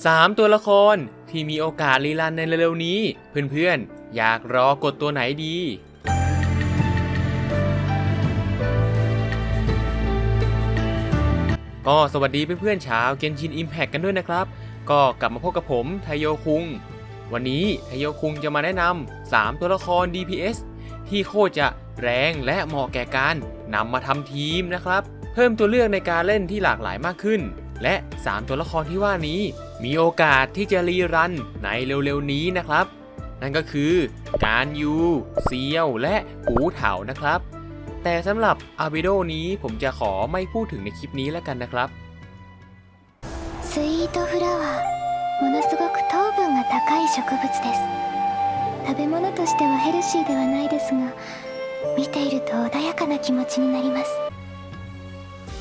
3 ตัวละครที่มีโอกาสรีลันในเร็วๆนี้ เพื่อนๆ อยากรอกดตัวไหนดีก็สวัสดีเพื่อนๆชาวเกนชิน Impact กันด้วยนะครับ ก็กลับมาพบกับผมไทโยคุง วันนี้ไทโยคุงจะมาแนะนำ3 ตัวละคร DPS ที่โคตรจะแรงและเหมาะแก่การนำมาทำทีมนะครับ เพิ่มตัวเลือกในการเล่นที่หลากหลายมากขึ้น และ 3 ตัวละครที่ว่านี้ มีโอกาสที่จะรีรันในเร็วๆนี้นะครับ นั่นก็คือการยูเซียว และปูเถานะครับ แต่สำหรับอาบิโดนี้ผมจะขอไม่พูดถึงในคลิปนี้แล้วกันนะครับ スイートフラワーものすごく糖分が高い植物です食べ物としてはヘルシーではないですが見ていると穏やかな気持ちになります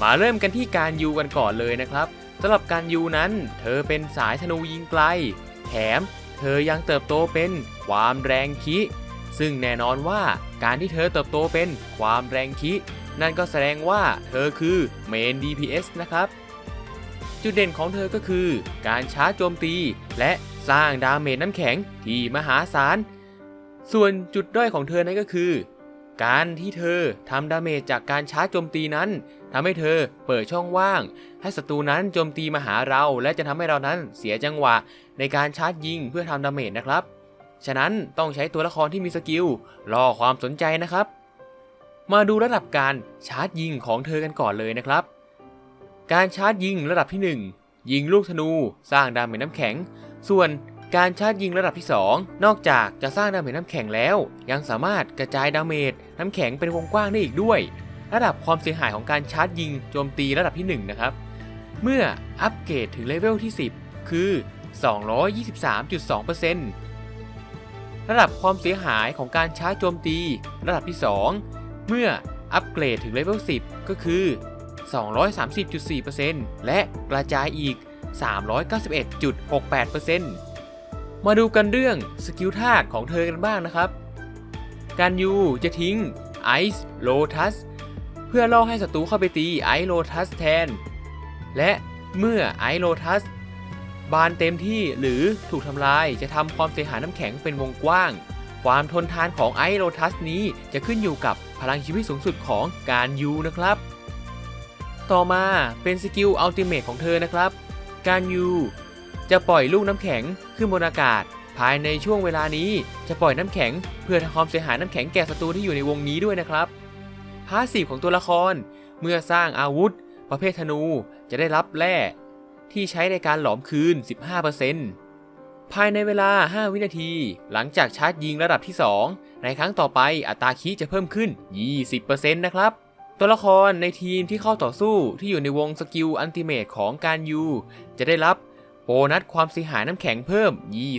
มาเริ่มกันที่การยูกันก่อนเลยนะครับ สำหรับการยูนั้น เธอเป็นสายธนูยิงไกล แถมเธอยังเติบโตเป็นความแรงคิ ซึ่งแน่นอนว่าการที่เธอเติบโตเป็นความแรงคิ นั่นก็แสดงว่าเธอคือเมน DPS นะครับ จุดเด่นของเธอก็คือ การชาร์จโจมตี และสร้างดาเมจน้ำแข็งที่มหาศาล ส่วนจุดด้อยของเธอนั่นก็คือ การที่เธอทำดาเมจจากการชาร์จโจมตีนั้น ทำให้เธอเปิดช่องว่าง ให้ศัตรูนั้นโจมตีมาหาเรา และจะทำให้เรานั้นเสียจังหวะ ในการชาร์จยิงเพื่อทำดาเมจนะครับ ฉะนั้นต้องใช้ตัวละครที่มีสกิลล่อความสนใจนะครับ มาดูระดับการชาร์จยิงของเธอกันก่อนเลยนะครับ การชาร์จยิงระดับที่ 1 ยิงลูกธนู สร้างดาเมจน้ำแข็ง ส่วนการชาร์จยิงระดับที่ 2 นอกจากจะสร้างดาเมจน้ำแข็งแล้ว ยังสามารถกระจายดาเมจน้ำแข็งเป็นวงกว้างได้อีกด้วย ระดับความเสียหายของการชาร์จยิงโจมตีระดับที่ 1 นะครับ เมื่ออัปเกรดถึงเลเวลที่ 10 คือ 223.2%ระดับความเสียหายของการชาร์จโจมตีระดับที่ 2 เมื่ออัปเกรดถึงเลเวล 10 ก็คือ 230.4%และกระจายอีก 391.68%มาดูกันเรื่องสกิลธาตุของเธอกันบ้างนะครับ การยูจะทิ้ง Ice Lotus เพื่อล่อให้ศัตรูเข้าไปตี Ice Lotus แทน และเมื่อ Ice Lotus บานเต็มที่หรือถูกทำลายจะทำความเสียหายน้ำแข็งเป็นวงกว้าง ความทนทานของ Ice Lotus นี้จะขึ้นอยู่กับพลังชีวิตสูงสุดของการยูนะครับ ต่อมาเป็นสกิลอัลติเมทของเธอนะครับ การยูจะปล่อยลูกน้ำแข็งขึ้นบนอากาศ ภายในช่วงเวลานี้จะปล่อยน้ำแข็ง เพื่อทำความเสียหายน้ำแข็งแก่ศัตรูที่อยู่ในวงนี้ด้วยนะครับาสซีฟของตัวละคร เมื่อสร้างอาวุธ ประเภทธนูจะได้รับแร่ที่ใช้ในการหลอมคืน 15%ภายในเวลา 5 วินาที หลังจากชาร์จยิงระดับที่ 2 ในครั้งต่อไปอัตราคีจะเพิ่มขึ้น 20%นะครับ ตัวละครในทีมที่เข้าต่อสู้ที่อยู่ในวงสกิลอันติเมตของการยูจะได้รับโบนัสความเสียหายน้ำแข็งเพิ่ม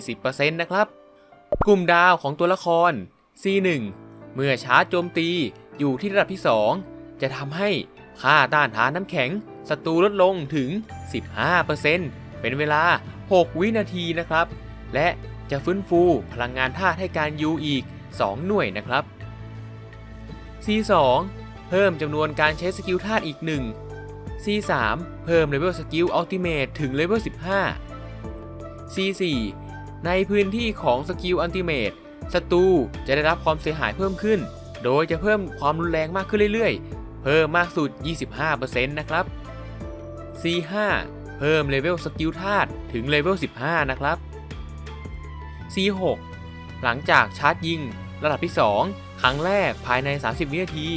20%นะครับ กลุ่มดาวของตัวละคร C1 เมื่อชาร์จโจมตี อยู่ที่ระดับที่ 2 จะทำให้ค่าต้านทานน้ำแข็งศัตรูลดลงถึง 15%เป็นเวลา 6 วินาทีนะครับ และจะฟื้นฟูพลังงานธาตุให้การยูอีก 2 หน่วยนะครับ C2 เพิ่มจำนวนการใช้สกิลธาตุอีก 1 C3 เพิ่มเลเวลสกิลอัลติเมทถึงเลเวล15 C4 ในพื้นที่ของสกิลอัลติเมทศัตรูจะได้รับความเสียหายเพิ่มขึ้น โดยจะเพิ่มความรุนแรงมากขึ้นเรื่อยๆ เพิ่มมากสุด 25%นะครับ C5 เพิ่มเลเวลสกิลธาตุถึงเลเวล 15 นะครับ C6 หลังจากชาร์จยิง ระดับที่ 2 ครั้งแรกภายใน 30 วินาที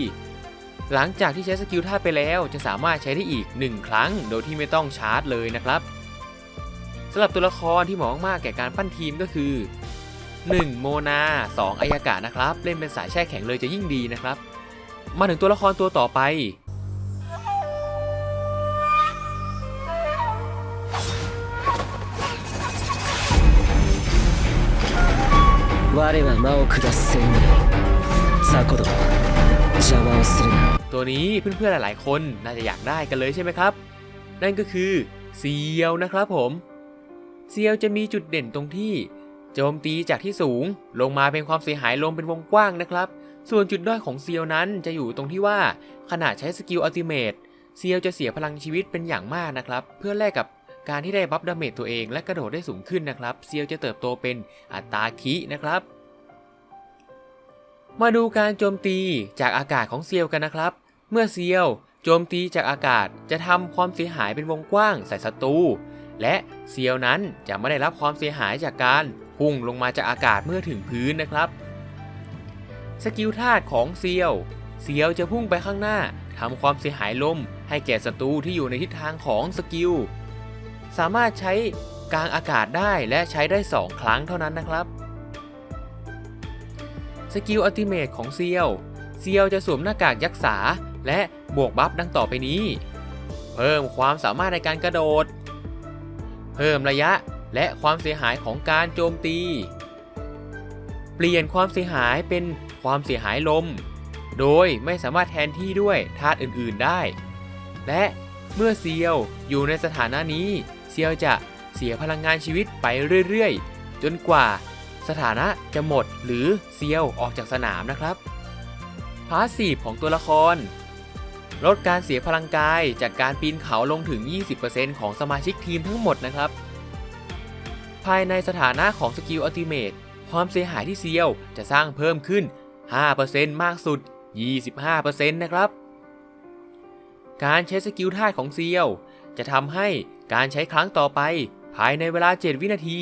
หลังจากที่ใช้สกิลธาตุไปแล้วจะสามารถใช้ได้อีก 1 ครั้งโดยที่ไม่ต้องชาร์จเลยนะครับสำหรับตัวละครที่เหมาะมากแก่การปั้นทีมก็คือ 1. โมนา 2. อายากะนะครับ เล่นเป็นสายแช่แข็งเลยจะยิ่งดีนะครับ มาถึงตัวละครตัวต่อไป ตัวนี้เพื่อนๆ หลายๆ คนน่าจะอยากได้กันเลยใช่ไหมครับ นั่นก็คือเซียวนะครับผม เซียวจะมีจุดเด่นตรงที่ โจมตีจากที่สูงลงมาเป็นความเสียหายลงเป็นวงกว้างนะครับ ส่วนจุดด้อยของเซียวนั้นจะอยู่ตรงที่ว่าขณะใช้สกิลอัลติเมทเซียวจะเสียพลังชีวิตเป็นอย่างมากนะครับ เพื่อแลกกับการที่ได้บัฟดาเมจตัวเองและกระโดดได้สูงขึ้นนะครับเซียวจะเติบโตเป็นอัตราคินะครับ มาดูการโจมตีจากอากาศของเซียวกันนะครับ เมื่อเซียวโจมตีจากอากาศจะทำความเสียหายเป็นวงกว้างใส่ศัตรู และเซียวนั้นจะไม่ได้รับความเสียหายจากการพุ่งลงมาจากอากาศเมื่อถึงพื้นนะครับ สกิลธาตุของเซียว เซียวจะพุ่งไปข้างหน้าทำความเสียหายลม ให้แก่ศัตรูที่อยู่ในทิศทางของสกิล สามารถใช้กลางอากาศได้และใช้ได้ 2 ครั้งเท่านั้นนะครับสกิลอัลติเมทของเซียว เซียวจะสวมหน้ากากยักษ์ษาและบวกบัฟดังต่อไปนี้ เพิ่มความสามารถในการกระโดด เพิ่มระยะและความเสียหายของการโจมตี เปลี่ยนความเสียหายเป็นความเสียหายลม โดยไม่สามารถแทนที่ด้วยธาตุอื่นๆได้ และเมื่อเซียวอยู่ในสถานะนี้ เซียวจะเสียพลังงานชีวิตไปเรื่อยๆ จนกว่าสถานะจะหมดหรือเซียวออกจากสนามนะครับพาสซีฟของตัวละคร ลดการเสียพลังกายจากการปีนเขาลงถึง 20%ของสมาชิกทีมทั้งหมดนะครับ ภายในสถานะของสกิลอัลติเมทความเสียหายที่เซียวจะสร้างเพิ่มขึ้น 5%มากสุด 25%นะครับ การใช้สกิลธาตุของเซียวจะทำให้การใช้ครั้งต่อไป ภายในเวลา 7 วินาที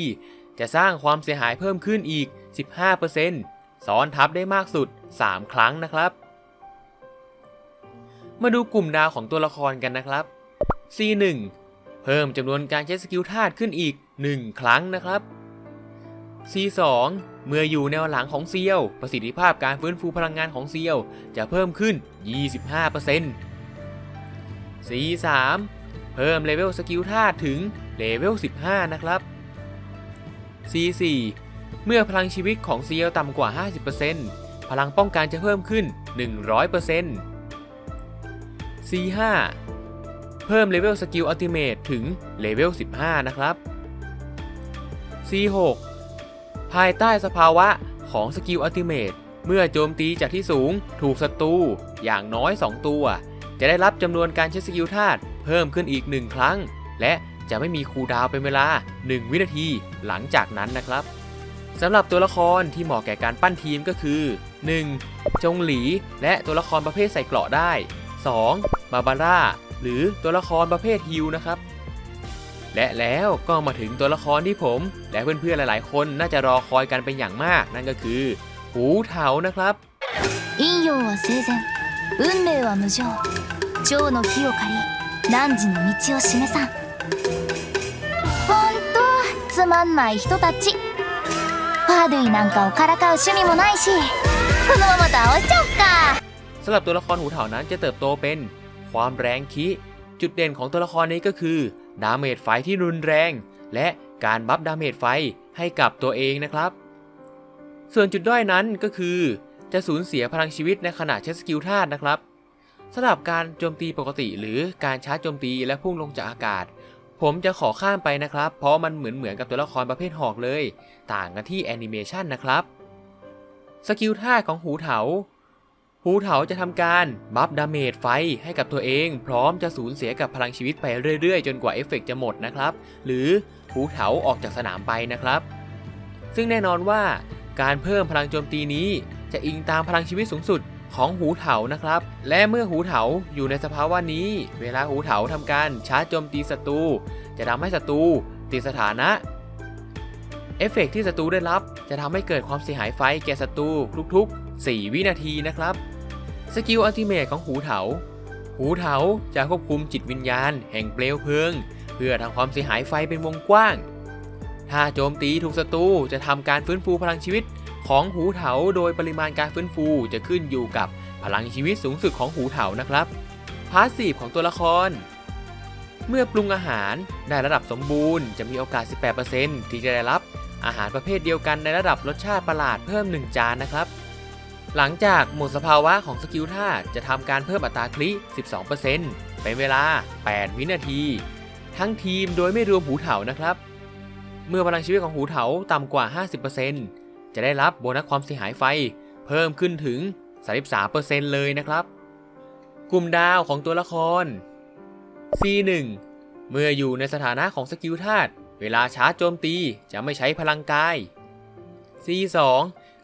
จะสร้างความเสียหายเพิ่มขึ้นอีก 15%ซ้อนทับได้มากสุด 3 ครั้งนะครับ มาดูกลุ่มดาวของตัวละครกันนะครับ C1 เพิ่มจำนวนการใช้สกิลธาตุขึ้นอีก 1 ครั้งนะครับ C2 เมื่ออยู่แนวหลังของเซียว ประสิทธิภาพการฟื้นฟูพลังงานของเซียว จะเพิ่มขึ้น 25% C3 เพิ่มเลเวลสกิลธาตุถึงเลเวล 15 นะครับ C4 เมื่อพลังชีวิตของเซียวต่ำกว่า 50%พลังป้องกันจะเพิ่มขึ้น 100% C5 เพิ่มเลเวลสกิลอัลติเมทถึงเลเวล 15 นะครับ C6 ภายใต้สภาวะของสกิลอัลติเมทเมื่อโจมตีจากที่สูงถูกศัตรูอย่างน้อย 2 ตัว จะได้รับจำนวนการใช้สกิลธาตุเพิ่มขึ้นอีก 1 ครั้ง และจะไม่มีคูลดาวเป็นเวลา 1 วินาทีหลังจากนั้นนะครับสำหรับตัวละครที่เหมาะแก่การปั้นทีมก็คือ 1. จงหลี และตัวละครประเภทใส่เกราะได้ 2. บาบาร่าหรือตัวละครประเภทฮิลนะครับ และแล้วก็มาถึงตัวละครที่ผม และเพื่อนๆหลายๆ คนน่าจะรอคอยกันเป็นอย่างมาก นั่นก็คือ หูเถานะครับ 陰陽は生前運命は無常蝶の火を借り汝の道を示さんほんとつまんない人たちファードゥイなんかをからかう趣味もないしこのまま倒しちゃおっか สำหรับตัวละครหูเถานั้นจะเติบโตเป็นความแรงคิ จุดเด่นของตัวละครนี้ก็คือดาเมจไฟที่รุนแรง และการบัฟดาเมจไฟให้กับตัวเองนะครับ ส่วนจุดด้อยนั้นก็คือ จะสูญเสียพลังชีวิตในขณะใช้สกิลธาตุนะครับสำหรับการโจมตีปกติหรือการชาร์จโจมตีและพุ่งลงจากอากาศ ผมจะขอข้ามไปนะครับ เพราะมันเหมือนเหมือนกับตัวละครประเภทหอกเลย ต่างกันที่แอนิเมชันนะครับสกิลธาของหูเถา หูเถาจะทำการบัฟดาเมจไฟให้กับตัวเอง พร้อมจะสูญเสียกับพลังชีวิตไปเรื่อยๆ จนกว่าเอฟเฟกต์จะหมดนะครับ หรือหูเถาออกจากสนามไปนะครับ ซึ่งแน่นอนว่าการเพิ่มพลังโจมตีนี้ จะอิงตามพลังชีวิตสูงสุดของหูเถานะครับ และเมื่อหูเถาอยู่ในสภาวะนี้ เวลาหูเถาทำการชาร์จโจมตีศัตรูจะทำให้ศัตรูติดสถานะเอฟเฟกต์ที่ศัตรูได้รับ จะทำให้เกิดความเสียหายไฟแก่ศัตรูทุกๆ 4 วินาทีนะครับ สกิลอัลติเมทของหูเถา หูเถาจะควบคุมจิตวิญญาณ แห่งเปลวเพลิง เพื่อทำความเสียหายไฟเป็นวงกว้าง ถ้าโจมตีถูกศัตรูจะทำการฟื้นฟูพลังชีวิตของหูเถาโดยปริมาณการฟื้นฟูจะขึ้นอยู่กับพลังชีวิตสูงสุดของหูเถานะครับ พาสซีฟของตัวละคร เมื่อปรุงอาหารได้ระดับสมบูรณ์จะมีโอกาส 18%ที่จะได้รับอาหารประเภทเดียวกันในระดับรสชาติประหลาดเพิ่ม 1 จานนะครับ หลังจากหมดสภาวะของสกิลธาจะทำการเพิ่มอัตราคลิ 12%เป็นเวลา 8 วินาที ทั้งทีมโดยไม่รวมหูเถานะครับ เมื่อพลังชีวิตของหูเถาต่ำกว่า 50%จะได้รับโบนัสความเสียหายไฟ เพิ่มขึ้นถึง 33%เลยนะครับ กลุ่มดาวของตัวละคร C1 เมื่ออยู่ในสถานะของสกิลธาตุเวลาชาร์จโจมตีจะไม่ใช้พลังกาย C2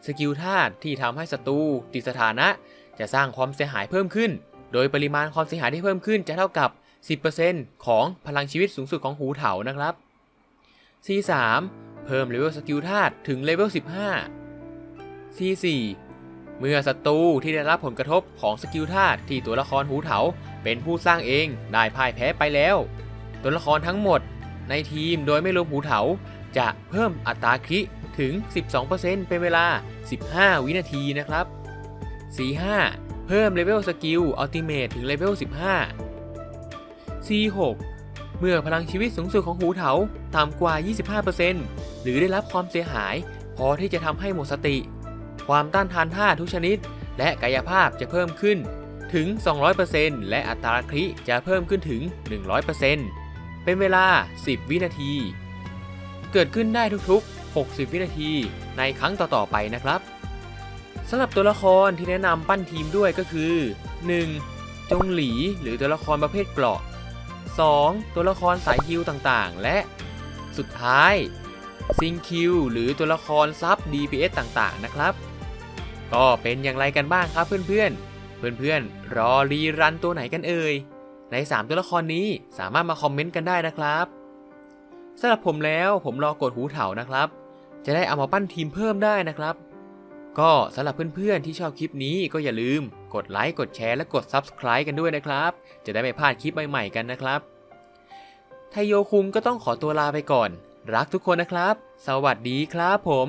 สกิลธาตุที่ทำให้ศัตรูติดสถานะ จะสร้างความเสียหายเพิ่มขึ้น โดยปริมาณความเสียหายที่เพิ่มขึ้นจะเท่ากับ 10%ของพลังชีวิตสูงสุดของหูเถานะครับ C3 เพิ่มเลเวลสกิลธาตุถึงเลเวล 15 C4 เมื่อศัตรูที่ได้รับผลกระทบของสกิลธาตุที่ตัวละครหูเถาเป็นผู้สร้างเองได้พ่ายแพ้ไปแล้ว ตัวละครทั้งหมดในทีมโดยไม่รวมหูเถา จะเพิ่มอัตราคริถึง 12%เป็นเวลา 15 วินาทีนะครับ C5 เพิ่มเลเวลสกิลอัลติเมทถึงเลเวล 15 C6 เมื่อพลังชีวิตสูงสุดของหูเถาต่ำกว่า 25%หรือได้รับความเสียหาย พอที่จะทำให้หมดสติ ความต้านทานท่าทุกชนิด และกายภาพจะเพิ่มขึ้นถึง 200%และอัตราคริจะเพิ่มขึ้นถึง 100%เป็นเวลา 10 วินาที เกิดขึ้นได้ทุกๆ 60 วินาทีในครั้งต่อๆไปนะครับสำหรับตัวละครที่แนะนำปั้นทีมด้วยก็คือ 1. จงหลีหรือตัวละครประเภทเกราะ 2. ตัวละครสายฮิลต่างๆ และสุดท้ายซิงคิวหรือตัวละครซับ DPS ต่างๆ นะครับ ก็เป็นอย่างไรกันบ้างครับเพื่อนๆ เพื่อนๆ รอรีรันตัวไหนกันเอ่ย ใน 3 ตัวละครนี้สามารถมาคอมเมนต์กันได้นะครับ สำหรับผมแล้วผมรอกดหูเถานะครับ จะได้เอามาปั้นทีมเพิ่มได้นะครับ ก็สำหรับเพื่อนๆที่ชอบคลิปนี้ก็อย่าลืม กดไลค์กดแชร์และกด Subscribe กันด้วยนะครับ จะได้ไม่พลาดคลิปใหม่ๆกันนะครับไทโยคุงก็ต้องขอตัวลาไปก่อน รักทุกคนนะครับ สวัสดีครับผม